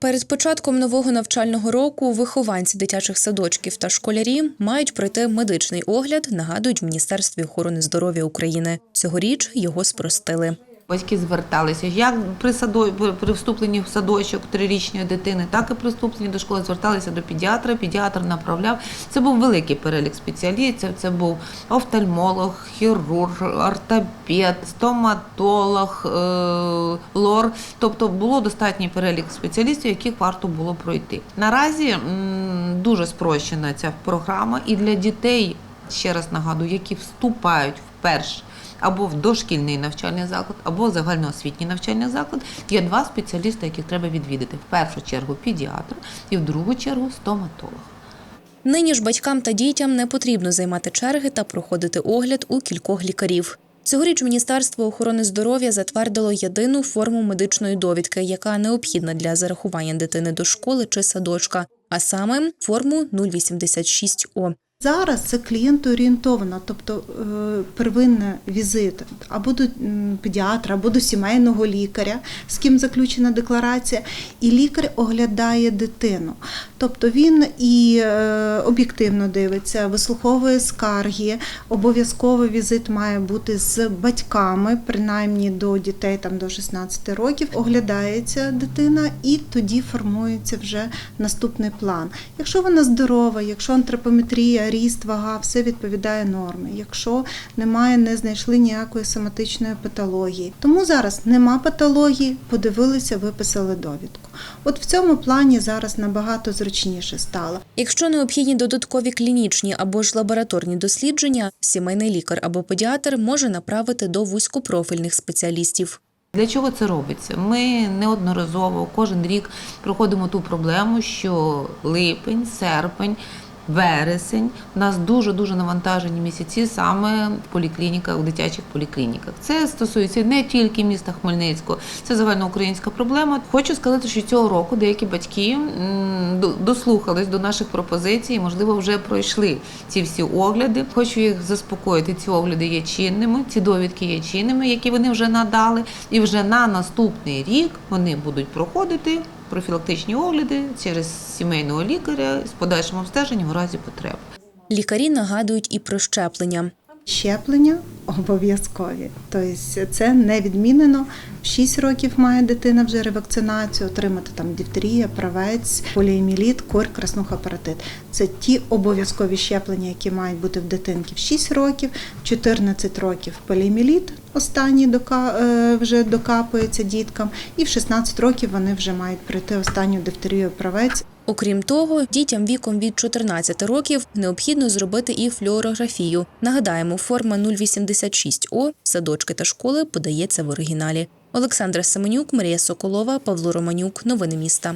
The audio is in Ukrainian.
Перед початком нового навчального року вихованці дитячих садочків та школярі мають пройти медичний огляд, нагадують в Міністерстві охорони здоров'я України. Цьогоріч його спростили. Батьки зверталися як при садо при- вступленні в садочок трирічної дитини, так і при вступленні до школи зверталися до педіатра. Педіатр направляв. Це був великий перелік спеціалістів. Це був офтальмолог, хірург, ортопед, стоматолог, е, лор. Тобто було достатній перелік спеціалістів, яких варто було пройти. Наразі дуже спрощена ця програма, і для дітей ще раз нагадую, які вступають вперше або в дошкільний навчальний заклад, або в загальноосвітній навчальний заклад. Є два спеціалісти, яких треба відвідати. В першу чергу педіатр і в другу чергу стоматолог. Нині ж батькам та дітям не потрібно займати черги та проходити огляд у кількох лікарів. Цьогоріч Міністерство охорони здоров'я затвердило єдину форму медичної довідки, яка необхідна для зарахування дитини до школи чи садочка, а саме форму 086О. Зараз це клієнтоорієнтовано, тобто е, первинний візит або до педіатра, або до сімейного лікаря, з ким заключена декларація, і лікар оглядає дитину. Тобто він і е, об'єктивно дивиться, вислуховує скарги. Обов'язковий візит має бути з батьками, принаймні до дітей там до 16 років. Оглядається дитина, і тоді формується вже наступний план. Якщо вона здорова, якщо антропометрія, ріст, вага, все відповідає нормі. Якщо немає, не знайшли ніякої соматичної патології. Тому зараз нема патології, подивилися, виписали довідку. От в цьому плані зараз набагато зручніше стало. Якщо необхідні додаткові клінічні або ж лабораторні дослідження, сімейний лікар або педіатр може направити до вузькопрофільних спеціалістів. Для чого це робиться? Ми неодноразово кожен рік проходимо ту проблему, що липень, серпень. Вересень у нас дуже дуже навантажені місяці саме в поліклініках, в дитячих поліклініках. Це стосується не тільки міста Хмельницького, це загальноукраїнська проблема. Хочу сказати, що цього року деякі батьки дослухались до наших пропозицій, можливо, вже пройшли ці всі огляди. Хочу їх заспокоїти. Ці огляди є чинними, ці довідки є чинними, які вони вже надали. І вже на наступний рік вони будуть проходити профілактичні огляди через сімейного лікаря з подальшим обстеженням у разі потреб. Лікарі нагадують і про щеплення. Щеплення обов'язкові. Тобто це не відмінено. В 6 років має дитина вже ревакцинацію, отримати там дифтерія, правець, поліеміліт, кор, краснуха, паратит. Це ті обов'язкові щеплення, які мають бути в дитинки в 6 років, в 14 років поліеміліт останній дока, е, вже докапується діткам, і в 16 років вони вже мають пройти останню дифтерію, правець. Окрім того, дітям віком від 14 років необхідно зробити і флюорографію. Нагадаємо, форма 086О садочки та школи подається в оригіналі. Олександра Семенюк, Марія Соколова, Павло Романюк. Новини міста.